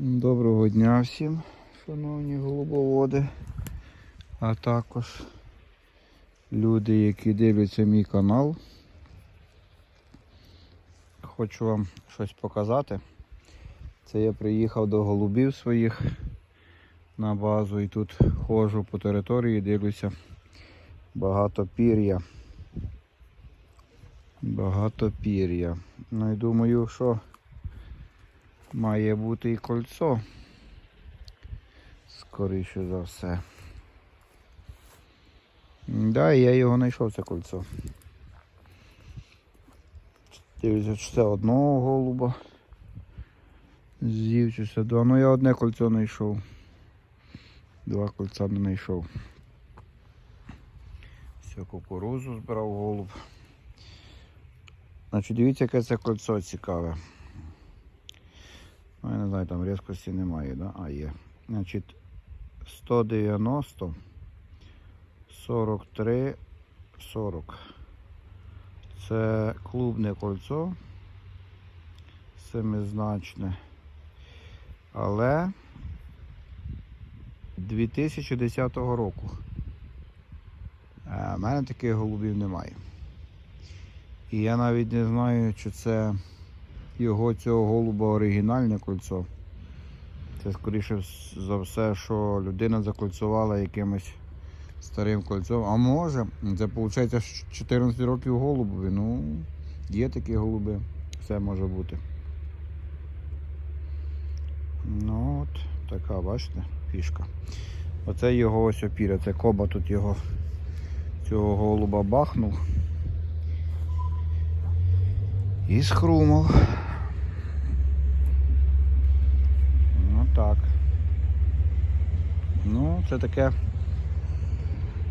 Доброго дня всім, шановні голубоводи, а також люди, які дивляться мій канал. Хочу вам щось показати. Це я приїхав до голубів своїх на базу і тут ходжу по території, дивлюся багато пір'я. Багато пір'я. Ну і думаю, що має бути і кольцо. Скоріше за все. Да, я його знайшов, це кольцо. Дивіться, чи це одного голуба. З'їв чи це два. Ну я одне кольцо знайшов. Два кольця не знайшов. Все, кукурузу збирав голуб. Значить, дивіться, яке це кольцо цікаве. Ну, я не знаю, там різкості немає, да? А є. Значить, 190, 43, 40. Це клубне кольцо. Семизначне. Але 2010 року. У мене таких голубів немає. І я навіть не знаю, чи це його цього голуба оригінальне кольцо. Це скоріше за все, що людина закольцувала якимось старим кольцом. А може, це виходить 14 років голубові. Ну, є такі голуби, все може бути. Ну от, така, бачите, фішка. Оце його ось опіря, це коба тут його цього голуба бахнув. І схрумав. Ну так. Ну, це таке.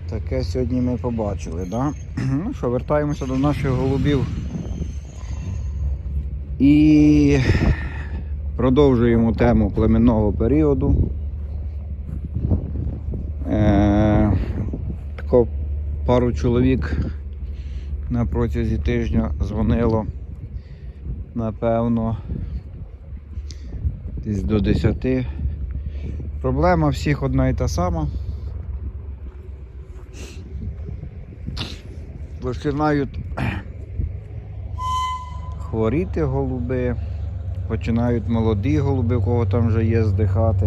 Таке сьогодні ми побачили, да? Ну що, вертаємося до наших голубів. І продовжуємо тему племенного періоду. Е, тако пару чоловік на протязі тижня дзвонило, напевно, десь до 10. Проблема всіх одна і та сама. Починають хворіти голуби, починають молоді голуби, у кого там вже є здихати.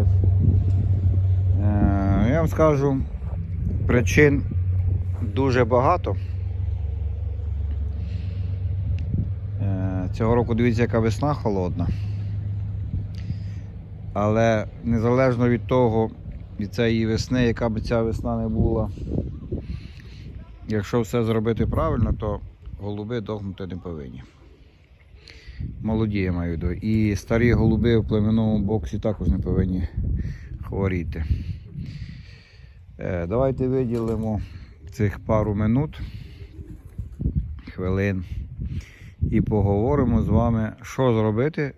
Е, я вам скажу, причин дуже багато. Е, Цього року дивіться, яка весна холодна. Але незалежно від того, від цієї весни, яка б ця весна не була, якщо все зробити правильно, то голуби дохнути не повинні. Молоді я маю виду. І старі голуби в племенному боксі також не повинні хворіти. Е, Давайте виділимо цих пару минут, хвилин і поговоримо з вами, що зробити,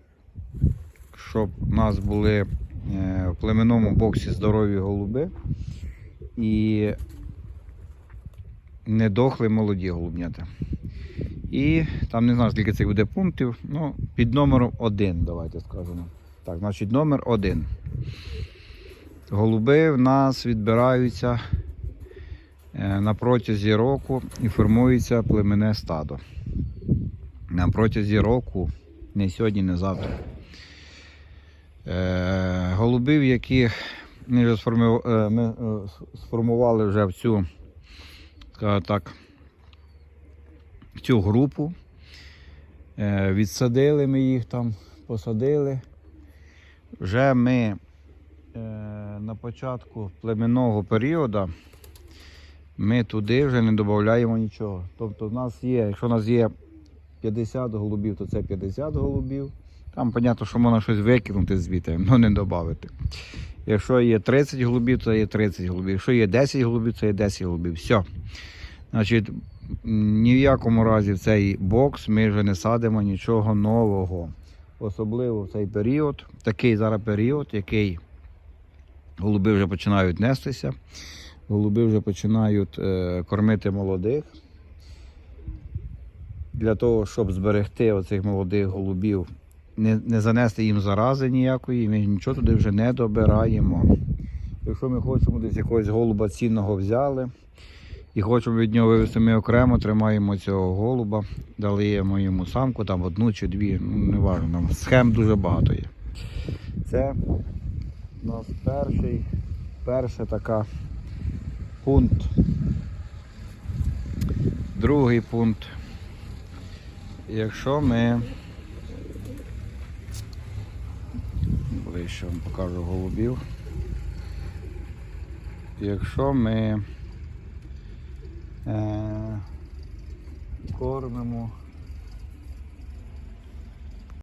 щоб у нас були е, в племенному боксі здорові голуби і не дохли молоді голубнята. І там не знаю, скільки це буде пунктів. Ну, під номером 1, давайте скажемо. Так, значить, номер 1. Голуби в нас відбираються е, на протязі року і формується племенне стадо. На протязі року, не сьогодні, не завтра. Е, голубів, яких ми е, е, сформували вже в цю, так, в цю групу. Відсадили ми їх там, посадили. Вже ми на початку племенного періоду ми туди вже не додаємо нічого. Тобто в нас є, якщо у нас є 50 голубів, то це 50 голубів. Там, зрозуміло, що можна щось викинути звідти, але не додати. Якщо є 30 голубів, то є 30 голубів. Якщо є 10 голубів, то є 10 голубів. Все. Значить, ні в якому разі в цей бокс ми вже не садимо нічого нового. Особливо в цей період, такий зараз період, який голуби вже починають нестися, голуби вже починають е, кормити молодих. Для того, щоб зберегти оцих молодих голубів не, не занести їм зарази ніякої, ми нічого туди вже не добираємо. Якщо ми хочемо десь якогось голуба цінного взяли і хочемо від нього вивезти, ми окремо тримаємо цього голуба, даємо йому самку, там одну чи дві, ну не важливо, там схем дуже багато є. Це у нас перший, перша така пункт. Другий пункт. Якщо ми ближче вам покажу голубів. Якщо ми е, кормимо